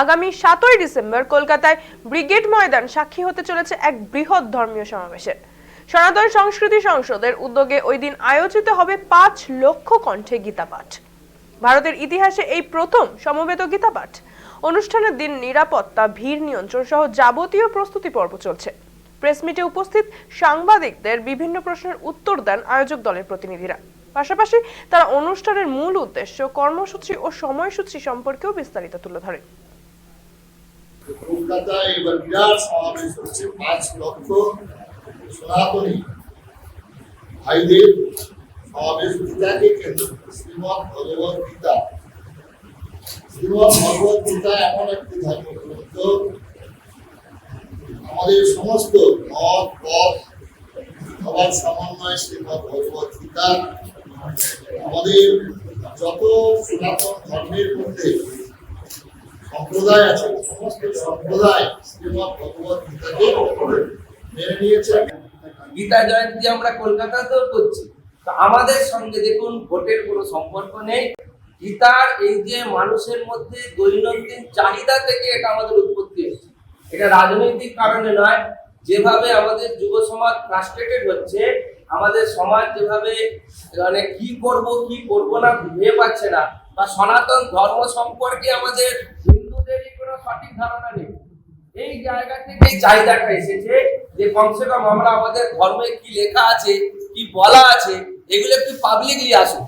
আগামী সাতই ডিসেম্বর কলকাতায় ব্রিগেড ময়দান সাক্ষী হতে চলেছে এক বৃহৎ ধর্মীয় সমাবেশের সনাতন সংস্কৃতি সংসদের উদ্যোগে ওই দিন আয়োজিত হবে পাঁচ লক্ষ কণ্ঠে গীতা পাঠ ভারতের ইতিহাসে এই প্রথম সমবেত গীতা পাঠ অনুষ্ঠানের দিন নিরাপত্তা, ভিড় নিয়ন্ত্রণ সহ যাবতীয় প্রস্তুতি পর্ব চলছে। প্রেস মিটে উপস্থিত সাংবাদিকদের বিভিন্ন প্রশ্নের উত্তর দেন আয়োজক দলের প্রতিনিধিরা। পাশাপাশি তারা অনুষ্ঠানের মূল উদ্দেশ্য কর্মসূচি ও সময়সূচি সম্পর্কেও বিস্তারিত তুলে ধরেন। এবার বিরাট সমাবেশ হচ্ছে পাঁচ লক্ষ সনাতনী ভাইদের সমাবেশ গীতাকে কেন্দ্র ভগবত গীতা। ভগবত গীতা এমন একটি ধর্মগ্রন্থ আমাদের সমস্ত মত, পথ, সবার সমন্বয় শ্রীমৎ ভগবত গীতা। আমাদের যত সনাতন ধর্মের মধ্যে সম্প্রদায় আছে, সমস্ত সম্প্রদায় জয়ন্তী আমরা কলকাতাতেও করছি। আমাদের সঙ্গে দেখুন, ভোটের কোনো সম্পর্ক নেই। গীতার এই যে মানুষের মধ্যে দৈনন্দিন চাহিদা থেকে এটা আমাদের উৎপত্তি হচ্ছে। এটা রাজনৈতিক কারণে নয়, যেভাবে আমাদের যুব সমাজ ফ্রাস্ট্রেটেড হচ্ছে, আমাদের সমাজ যেভাবে মানে কি করব কি করব না ভেবে পাচ্ছে না, বা সনাতন ধর্ম সম্পর্কে আমাদের ধারণা এই জায়গা থেকে চাহিদাটা এসেছে যে কমসে কম আমরা আমাদের ধর্মে কি লেখা আছে, কি বলা আছে, এগুলো একটু পাবলিকলি আসুক।